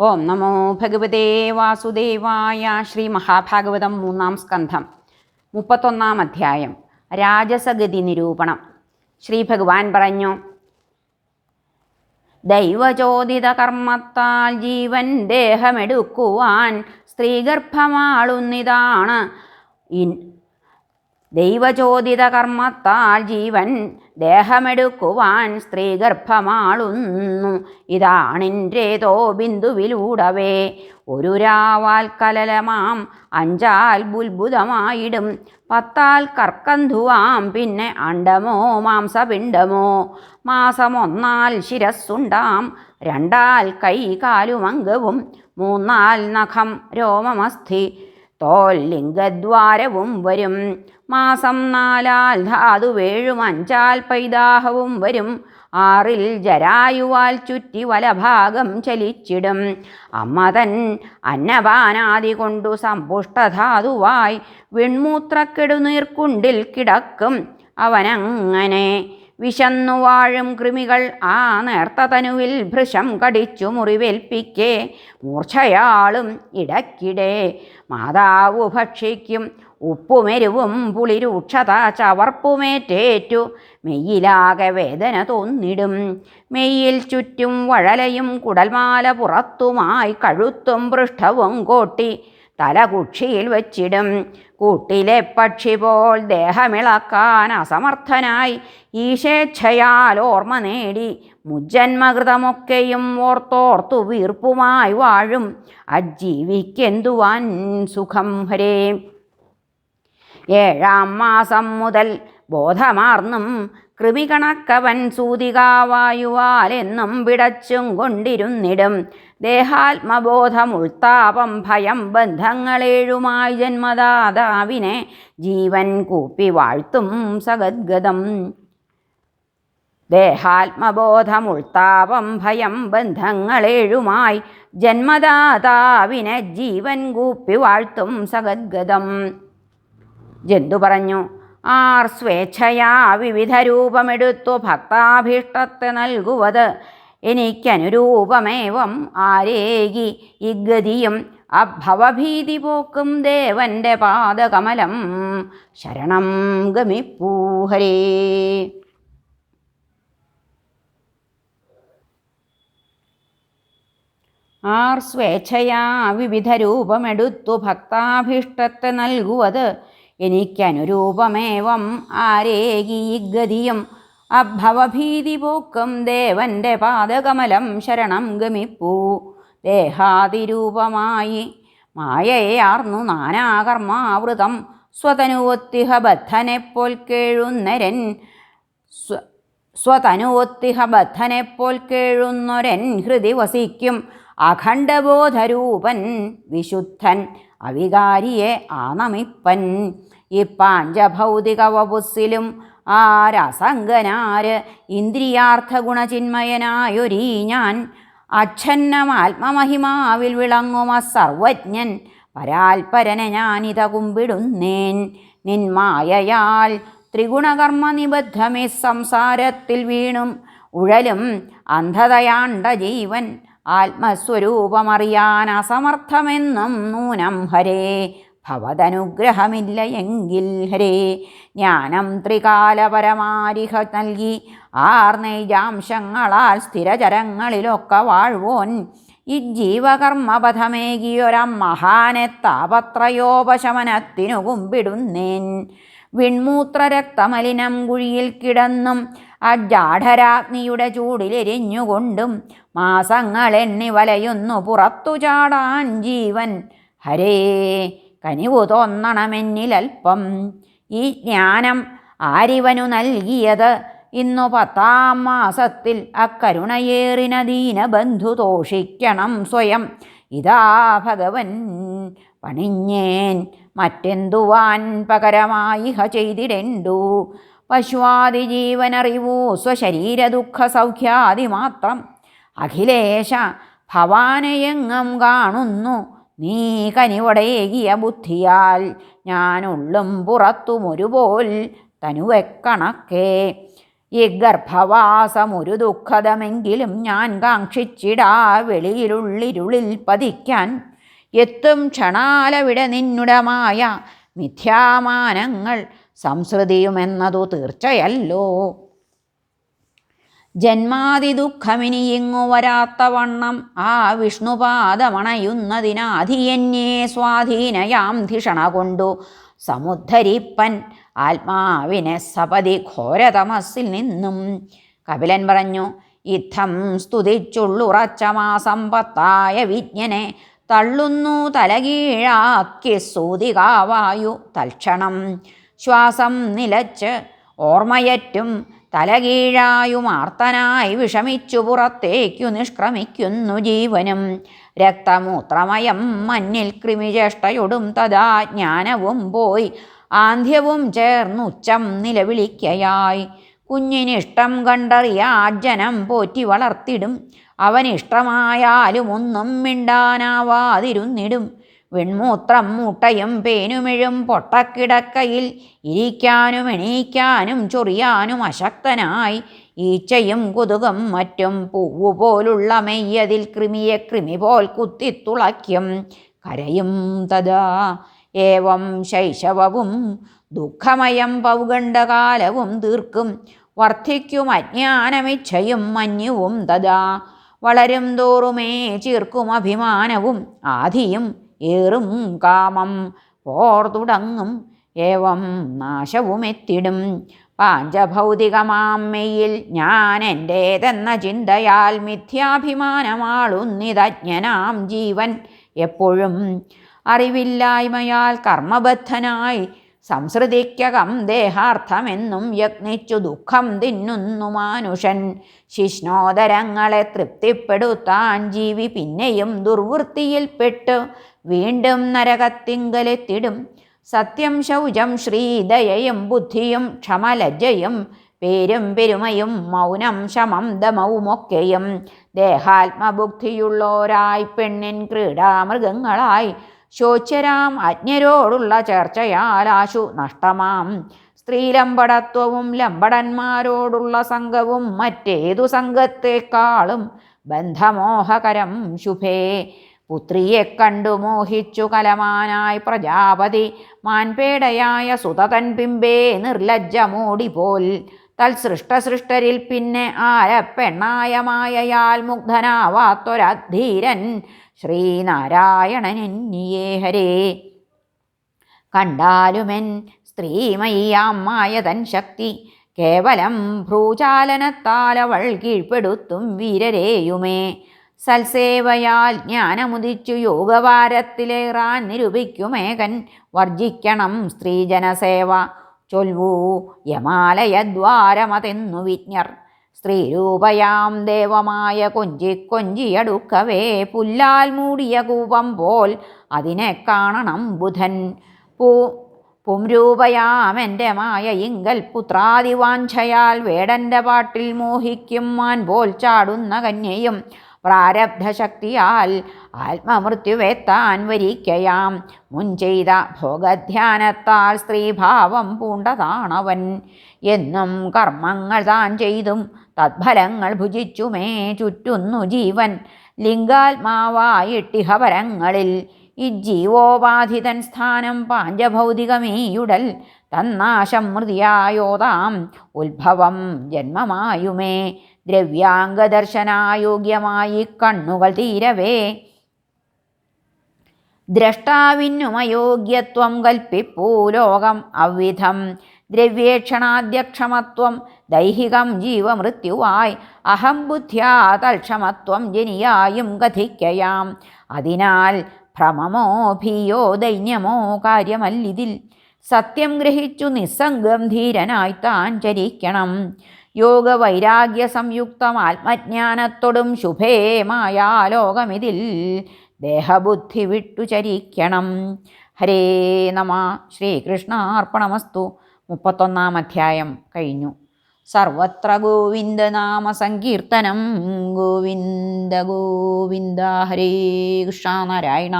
ഓം നമോ ഭഗവതേ വാസുദേവായ ശ്രീ മഹാഭാഗവതം മൂന്നാം സ്കന്ധം മുപ്പത്തൊന്നാം അധ്യായം രാജസഗതി നിരൂപണം. ശ്രീ ഭഗവാൻ പറഞ്ഞു ദൈവചോദിത കർമ്മത്താൽ ജീവൻ ദേഹമെടുക്കുവാൻ സ്ത്രീഗർഭമാളുന്നിതാണ്. ദൈവചോദിത കർമ്മത്താൽ ജീവൻ ദേഹമെടുക്കുവാൻ സ്ത്രീഗർഭമാളുന്നു. ഇതാണിന്റേതോ ബിന്ദുവിലൂടവേ ഒരു രാവാൽ കലലമാം അഞ്ചാൽ ബുൽബുദമായിടും പത്താൽ കർക്കന്ധുവാം പിന്നെ അണ്ടമോ മാംസപിണ്ടമോ. മാസമൊന്നാൽ ശിരസ്സുണ്ടാം രണ്ടാൽ കൈ കാലും മൂന്നാൽ നഖം രോമമസ്ഥി തോൽ ലിംഗദ്വാരവും വരും. മാസം നാലാൽ ധാതുവേഴും അഞ്ചാൽ പൈതാഹവും വരും. ആറിൽ ജരായുവാൽ ചുറ്റി വലഭാഗം ചലിച്ചിടും. അമ്മതൻ അന്നപാനാദി കൊണ്ടു സമ്പുഷ്ടധാതുവായി വിൺമൂത്രക്കെടുനീർക്കുണ്ടിൽ കിടക്കും. അവനങ്ങനെ വിശന്നു വാഴും കൃമികൾ ആ നേർത്ത തനുവിൽ ഭൃശം കടിച്ചു മുറിവേൽപ്പിക്കേ മൂർച്ഛയാളും ഇടയ്ക്കിടെ മാതാവു ഭക്ഷിക്കും. ഉപ്പുമെരുവും പുളിരൂക്ഷത ചവർപ്പുമേറ്റേറ്റു. മെയ്യിലാകെ വേദന തോന്നിടും. മെയ്യിൽ ചുറ്റും വഴലയും കുടൽമാല പുറത്തുമായി കഴുത്തും പൃഷ്ഠവും കോട്ടി. തലകുക്ഷിയിൽ വച്ചിടും. കൂട്ടിലെ പക്ഷി പോൽ ദേഹമിളക്കാൻ അസമർത്ഥനായി ഈശേച്ഛയാൽ ഓർമ്മ നേടി. മുജ്ജന്മകൃതമൊക്കെയും ഓർത്തോർത്തു വീർപ്പുമായി വാഴും. അജീവിക്കെന്തുവാൻ സുഖം ഹരേ. ഏഴാം മാസം മുതൽ ബോധമാർന്നും കൃമികണക്കവൻ സൂതികാവായുവാലെന്നും പിടച്ചും കൊണ്ടിരുന്നിടും. ദേഹാത്മബോധം ഉൾത്താപം ഭയം ബന്ധങ്ങളേഴുമായി ജന്മദാതാവിനെ ജീവൻ കൂപ്പി വാഴ്ത്തും സഗദ്ഗതം. ദേഹാത്മബോധം ഉൾത്താപം ഭയം ബന്ധങ്ങളേഴുമായി ജന്മദാതാവിനെ ജീവൻ കൂപ്പി വാഴ്ത്തും സഗദ്ഗതം. ജന്തു പറഞ്ഞു ആർ സ്വേച്ഛയാ വിവിധ രൂപമെടുത്തു ഭക്താഭീഷ്ടത്തെ നൽകുവത്. എനിക്കനുരൂപമേവം ആരേകി ഇഗതിയും അഭവഭീതി പോക്കും ദേവന്റെ പാദകമലം ശരണം ഗമിപ്പൂഹരേ ആർ സ്വേച്ഛയാ വിവിധ രൂപമെടുത്തു ഭക്താഭീഷ്ടത്തെ നൽകുവത്. എനിക്കനുരൂപമേവം ആരേകി ഗതിയും. അഭവഭീതി പോക്കും ദേവന്റെ പാദകമലം ശരണം ഗമിപ്പൂ. ദേഹാതിരൂപമായി മായയാർന്നു നാനാകർമാവൃതം. സ്വതനുവൊത്തിഹ ബദ്ധനെപ്പോൽ കേഴുന്നരൻ. സ്വ സ്വതനുവൊത്തിഹ ബദ്ധനെപ്പോൽ കേഴുന്നൊരൻ ഹൃദി വസിക്കും. അഖണ്ഡബോധരൂപൻ വിശുദ്ധൻ. അവികാരിയെ ആനമിപ്പൻ ഈ പാഞ്ചഭൗതിക വപുസ്സിലും രസംഗനാര് ഇന്ദ്രിയാർത്ഥ ഗുണചിന്മയനായൊരീ ഞാൻ. അച്ഛന്നമാത്മമഹിമാവിൽ വിളങ്ങുമ സർവജ്ഞൻ. പരാൽപരനെ ഞാനിത കുമ്പിടുന്നേൻ. നിന്മായയാൽ ത്രിഗുണകർമ്മ നിബദ്ധമേ സംസാരത്തിൽ വീണും ഉഴലും അന്ധതയാണ്ട ജീവൻ. ആത്മസ്വരൂപമറിയാൻ അസമർത്ഥമെന്നും നൂനം ഹരേ. ഭവതനുഗ്രഹമില്ല എങ്കിൽ ഹരേ. ജ്ഞാനം ത്രികാലപരമാരിഹ നൽകി ആർനൈജാംശങ്ങളാൽ സ്ഥിരചരങ്ങളിലൊക്കെ വാഴ്വോൻ. ഈ ജീവകർമ്മപഥമേകിയൊരം മഹാനെ താപത്രയോപശമനത്തിനു കുമ്പിടുന്നേൻ. വിൺമൂത്രരക്തമലിനം കുഴിയിൽ കിടന്നും അജാഠരാഗ്നിയുടെ ചൂടിലെരിഞ്ഞുകൊണ്ടും മാസങ്ങൾ എണ്ണി വലയുന്നു പുറത്തു ചാടാൻ ജീവൻ. ഹരേ കനിവു തോന്നണമെന്നിലൽപ്പം ഈ ജ്ഞാനം ആരിവനു നൽകിയത്? ഇന്നു പത്താം മാസത്തിൽ അക്കരുണയേറിന ദീനബന്ധു തോഷിക്കണം സ്വയം. ഇതാ ഭഗവൻ പണിഞ്ഞേൻ. മറ്റെന്തുവാൻ പകരമായി ഹ ചെയ്തിടേണ്ടു? പശുവാദി ജീവനറിവൂ സ്വശരീര ദുഃഖ സൗഖ്യാദി മാത്രം. അഖിലേശ ഭവാനയെങ്ങും കാണുന്നു. നീ കനിവടേകിയ ബുദ്ധിയാൽ ഞാനുള്ളും പുറത്തുമൊരുപോൽ തനുവെക്കണക്കേ. ഈ ഗർഭവാസമൊരു ദുഃഖതമെങ്കിലും ഞാൻ കാക്ഷിച്ചിടാ. വെളിയിലുള്ളിരുളിൽ പതിക്കാൻ എത്തും ക്ഷണാലവിടെ നിന്നുടമായ മിഥ്യാമാനങ്ങൾ സംസൃതിയുമെന്നതു തീർച്ചയല്ലോ. ജന്മാതി ദുഃഖമിനിയിങ്ങു വരാത്ത വണ്ണം ആ വിഷ്ണുപാദമണയുന്നതിനാധിയന്യേ സ്വാധീനയാം ധിഷണ കൊണ്ടു സമുദ്ധരിപ്പൻ ആത്മാവിനെ സപതി ഘോരതമസിൽ നിന്നും. കപിലൻ പറഞ്ഞു ഇത്തം സ്തുതിച്ചുള്ളുറച്ച മാസം വിജ്ഞനെ തള്ളുന്നു തലകീഴാക്കി സൂതികാവായു തൽക്ഷണം. ശ്വാസം നിലച്ച് ഓർമ്മയറ്റും തലകീഴായുമാർത്തനായി വിഷമിച്ചു പുറത്തേക്കു നിഷ്ക്രമിക്കുന്നു ജീവനും. രക്തമൂത്രമയം മഞ്ഞിൽ കൃമിചേഷ്ടയൊടും തഥാ ജ്ഞാനവും പോയി ആന്ധ്യവും ചേർന്നുച്ചം നിലവിളിക്കയായി. കുഞ്ഞിനിഷ്ടം കണ്ടറിയാജനം പോറ്റി വളർത്തിടും. അവനിഷ്ടമായാലും ഒന്നും മിണ്ടാനാവാതിരുന്നിടും. വെൺമൂത്രം മൂട്ടയും പേനുമിഴും പൊട്ടക്കിടക്കയിൽ ഇരിക്കാനും എണീക്കാനും ചൊറിയാനും അശക്തനായി. ഈച്ചയും കൊതുകും മറ്റും പൂവ് പോലുള്ള മെയ്യതിൽ കൃമിയെ കൃമി പോൽ കുത്തിത്തുളയ്ക്കും. കരയും തഥാ ഏവം ശൈശവവും ദുഃഖമയം പൗഗണ്ഡകാലവും തീർക്കും. വർദ്ധിക്കും അജ്ഞാനമിച്ഛയും മഞ്ഞുവും തഥാ വളരും തോറുമേ ചീർക്കും അഭിമാനവും ആധിയും ഏറും കാമം. പോർ ഏവം ഏവം നാശവുമെത്തിടും. പാഞ്ചഭൗതികമാമ്മയിൽ ഞാൻ എന്റേതെന്ന ചിന്തയാൽ മിഥ്യാഭിമാനമാളുന്നിതജ്ഞനാം ജീവൻ എപ്പോഴും അറിവില്ലായ്മയാൽ കർമ്മബദ്ധനായി സംസൃതിക്കകം ദേഹാർത്ഥമെന്നും യത്നിച്ചു ദുഃഖം തിന്നുന്നു മാനുഷൻ. ശിഷ്ണോദരങ്ങളെ തൃപ്തിപ്പെടുത്താൻ ജീവി പിന്നെയും ദുർവൃത്തിയിൽപ്പെട്ട് വീണ്ടും നരകത്തിങ്കലെത്തിടും. സത്യം ശൗചം ശ്രീദയയും ബുദ്ധിയും ക്ഷമലജ്ജയും പേരും പെരുമയും മൗനം ശമം ദമവുമൊക്കെയും. ദേഹാത്മബുദ്ധിയുള്ളോരായി പെണ്ണിൻ ക്രീഡാമൃഗങ്ങളായി ശോച്യരാം അജ്ഞരോടുള്ള ചർച്ചയാലാശു നഷ്ടമാം. സ്ത്രീലമ്പടത്വവും ലമ്പടന്മാരോടുള്ള സംഘവും മറ്റേതു സംഘത്തെക്കാളും ബന്ധമോഹകരം. ശുഭേ പുത്രിയെ കണ്ടു മോഹിച്ചു കലമാനായി പ്രജാപതി. മാൻപേടയായ സുതതൻ പിമ്പേ നിർലജ്ജ മൂടിപോൽ തൽസൃഷ്ടസൃഷ്ടരിൽ പിന്നെ ആരപ്പെണ്ണായമായയാൽ മുഗ്ധനാവാത്തൊരധീരൻ? ശ്രീനാരായണനെന്നിയേ ഹരേ. കണ്ടാലുമെൻ സ്ത്രീമയ്യാമ്മായതൻ ശക്തി കേവലം ഭ്രൂചാലനത്താലവൾ കീഴ്പ്പെടുത്തും വീരരേയുമേ. സൽസേവയാൽ ജ്ഞാനമുദിച്ചു യോഗവാരത്തിലേറാൻ നിരൂപിക്കുമേകൻ. വർജിക്കണം സ്ത്രീജനസേവ ചൊൽവൂ. യമാലയദ്വാരമതെന്നു വിജ്ഞർ. സ്ത്രീരൂപയാം ദേവമായ കൊഞ്ചി കൊഞ്ചിയടുക്കവേ. പുല്ലാൽ മൂടിയ കൂപം പോൽ അതിനെ കാണണം ബുധൻ. പൂ പുംരൂപയാമെന്റെ മായ ഇങ്കൽ പുത്രാദിവാഞ്ചയാൽ വേടന്റെ പാട്ടിൽ മോഹിക്കും. മാൻ പോൽ ചാടുന്ന കന്യയും പ്രാരബ്ധശക്തിയാൽ ആത്മമൃത്യുവെത്താൻ വരിക്കയാം. മുൻ ചെയ്ത ഭോഗധ്യാനത്താൽ സ്ത്രീഭാവം പൂണ്ടതാണവൻ. എന്നും കർമ്മങ്ങൾ താൻ ചെയ്തും തദ്ഫലങ്ങൾ ഭുജിച്ചുമേ ചുറ്റുന്നു ജീവൻ. ലിംഗാത്മാവായിട്ടിഹപരങ്ങളിൽ ഇജ്ജീവോപാധിതൻ സ്ഥാനം പാഞ്ചഭൗതികമീയുടൽ തന്നാശം മൃതിയായോതാം. ഉത്ഭവം ജന്മമായുമേ ദ്രവ്യാംഗദർശനായോഗ്യമായി കണ്ണുകൾ തീരവേ. ദ്രഷ്ടാവിന്നുമയോഗ്യത്വം കൽപ്പിപ്പൂ ലോകം അവിധം. ദ്രവ്യേക്ഷണാദ്യക്ഷമത്വം ദൈഹികം ജീവമൃത്യുവായി. അഹം ബുദ്ധ്യാ തൽക്ഷമത്വം ജനിയായും കഥിക്കയാം. അതിനാൽ ഭ്രമമോ ഭീയോ ദൈന്യമോ കാര്യമല്ലിതിൽ. സത്യം ഗ്രഹിച്ചു നിസ്സംഗം ധീരനായി താൻ ചരിക്കണം. യോഗവൈരാഗ്യ സംയുക്തം ആത്മജ്ഞാനത്തോടും ശുഭേമായ ലോകമിതിൽ ദേഹബുദ്ധി വിട്ടു ചരിക്കണം ഹരേ നമ. ശ്രീകൃഷ്ണാർപ്പണമസ്തു. മുപ്പത്തൊന്നാം അധ്യായം കഴിഞ്ഞു. സർവത്ര ഗോവിന്ദനാമ സങ്കീർത്തനം ഗോവിന്ദ ഗോവിന്ദ ഹരേ കൃഷ്ണ നാരായണ